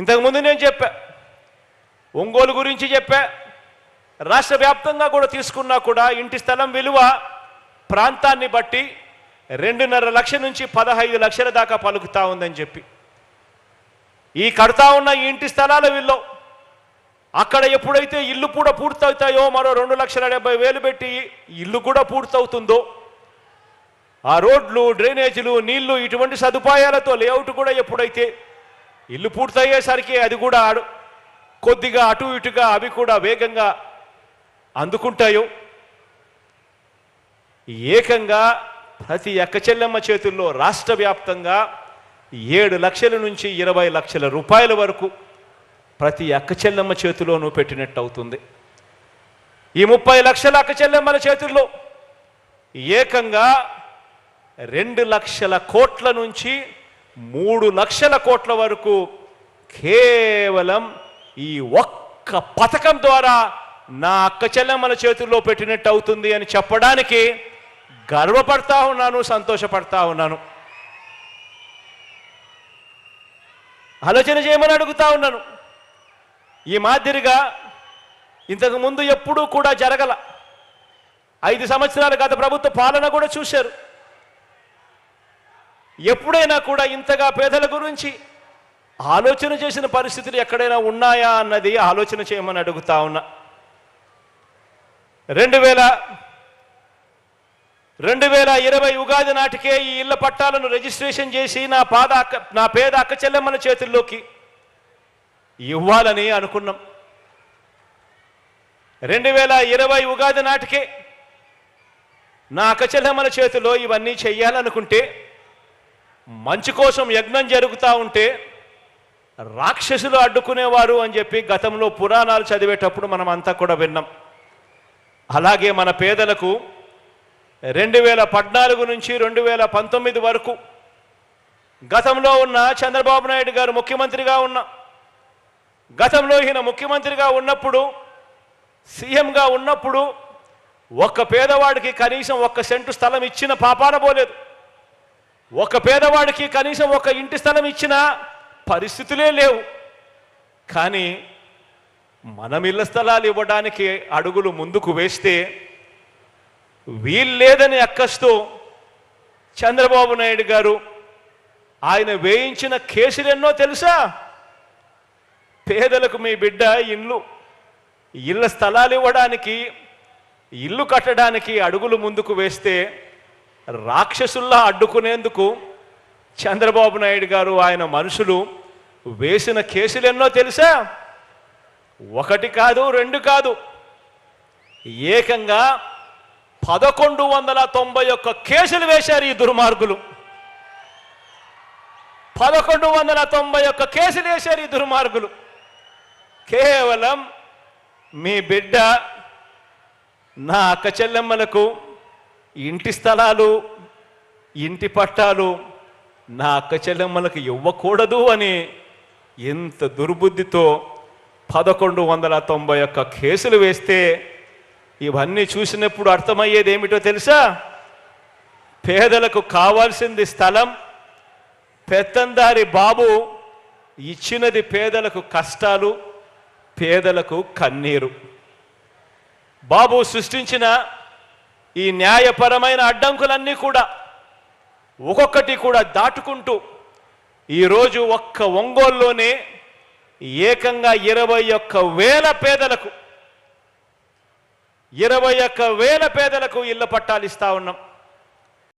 ఇంతకుముందు నేను చెప్పా ఒంగోలు గురించి చెప్పా రాష్ట్ర వ్యాప్తంగా కూడా తీసుకున్నా కూడా ఇంటి స్థలం విలువ ప్రాంతాన్ని బట్టి రెండున్నర లక్ష నుంచి పదహైదు లక్షల దాకా పలుకుతా ఉందని చెప్పి. ఈ కడతా ఉన్న ఈ ఇంటి స్థలాల విల్లో అక్కడ ఎప్పుడైతే ఇల్లు కూడా పూర్తవుతాయో మరో రెండు లక్షల డెబ్బై వేలు పెట్టి ఇల్లు కూడా పూర్తవుతుందో ఆ రోడ్లు డ్రైనేజీలు నీళ్ళు ఇటువంటి సదుపాయాలతో లేఅవుట్ కూడా ఎప్పుడైతే ఇల్లు పూర్తయ్యేసరికి అది కూడా ఆడు కొద్దిగా అటు ఇటుగా అవి కూడా వేగంగా అందుకుంటాయో. ఏకంగా ప్రతి ఎక్కచెల్లెమ్మ చేతుల్లో రాష్ట్ర వ్యాప్తంగా ఏడు లక్షల నుంచి ఇరవై లక్షల రూపాయల వరకు ప్రతి అక్కచెల్లెమ్మ చేతిలోనూ పెట్టినట్టు అవుతుంది. ఈ ముప్పై లక్షల అక్కచెల్లెమ్మల చేతుల్లో ఏకంగా రెండు లక్షల కోట్ల నుంచి మూడు లక్షల కోట్ల వరకు కేవలం ఈ ఒక్క పథకం ద్వారా నా అక్క చెల్లెమ్మల చేతుల్లో పెట్టినట్టు అవుతుంది అని చెప్పడానికి గర్వపడతా ఉన్నాను సంతోషపడతా ఉన్నాను. ఆలోచన చేయమని అడుగుతా ఉన్నాను. ఈ మాదిరిగా ఇంతకుముందు ఎప్పుడూ కూడా జరగల. ఐదు సంవత్సరాలు గత ప్రభుత్వ పాలన కూడా చూశారు. ఎప్పుడైనా కూడా ఇంతగా పేదల గురించి ఆలోచన చేసిన పరిస్థితులు ఎక్కడైనా ఉన్నాయా అన్నది ఆలోచన చేయమని అడుగుతా ఉన్నా. రెండు వేల రెండు వేల ఇరవై ఉగాది నాటికే ఈ ఇళ్ళ పట్టాలను రిజిస్ట్రేషన్ చేసి నా పాద అక్క నా పేద అక్క చెల్లెమ్మల చేతుల్లోకి ఇవ్వాలని అనుకున్నాం. రెండు వేల ఇరవై ఉగాది నాటికే నా అక్క చెల్లెమ్మల చేతిలో ఇవన్నీ చెయ్యాలనుకుంటే మంచి కోసం యజ్ఞం జరుగుతూ ఉంటే రాక్షసులు అడ్డుకునేవారు అని చెప్పి గతంలో పురాణాలు చదివేటప్పుడు మనం అంతా కూడా విన్నాం. అలాగే మన పేదలకు రెండు వేల పద్నాలుగు నుంచి రెండు వేల పంతొమ్మిది వరకు గతంలో ఉన్న చంద్రబాబు నాయుడు గారు ముఖ్యమంత్రిగా ఉన్న గతంలో ఈయన ముఖ్యమంత్రిగా ఉన్నప్పుడు సీఎంగా ఉన్నప్పుడు ఒక్క పేదవాడికి కనీసం ఒక్క సెంటు స్థలం ఇచ్చిన పాపాన పోలేదు. ఒక పేదవాడికి కనీసం ఒక ఇంటి స్థలం ఇచ్చిన పరిస్థితులే లేవు. కానీ మనం ఇళ్ళ స్థలాలు ఇవ్వడానికి అడుగులు ముందుకు వేస్తే వీల్లేదని అక్కస్తూ చంద్రబాబు నాయుడు గారు ఆయన వేయించిన కేసులెన్నో తెలుసా? పేదలకు మీ బిడ్డ ఇల్లు ఇళ్ళ స్థలాలు ఇవ్వడానికి ఇల్లు కట్టడానికి అడుగులు ముందుకు వేస్తే రాక్షసుల్లా అడ్డుకునేందుకు చంద్రబాబు నాయుడు గారు ఆయన మనుషులు వేసిన కేసులెన్నో తెలుసా? ఒకటి కాదు రెండు కాదు. ఏకంగా పదకొండు వందల తొంభై ఒక్క కేసులు వేశారు ఈ దుర్మార్గులు. పదకొండు వందల తొంభై ఒక్క కేసులు వేశారు ఈ దుర్మార్గులు. కేవలం మీ బిడ్డ నా అక్క చెల్లెమ్మలకు ఇంటి స్థలాలు ఇంటి పట్టాలు నా అక్క చెల్లెమ్మలకు ఇవ్వకూడదు అని ఎంత దుర్బుద్ధితో పదకొండు వందల తొంభై ఒక్క కేసులు వేస్తే ఇవన్నీ చూసినప్పుడు అర్థమయ్యేది ఏమిటో తెలుసా? పేదలకు కావాల్సింది స్థలం పెత్తందారి బాబు ఇచ్చినది పేదలకు కష్టాలు పేదలకు కన్నీరు. బాబు సృష్టించిన ఈ న్యాయపరమైన అడ్డంకులన్నీ కూడా ఒక్కొక్కటి కూడా దాటుకుంటూ ఈరోజు ఒక్క ఒంగోల్లోనే ఏకంగా ఇరవై ఒక్క వేల పేదలకు ఇరవై ఒక్క వేల పేదలకు ఇళ్ళ పట్టాలు ఇస్తా ఉన్నాం.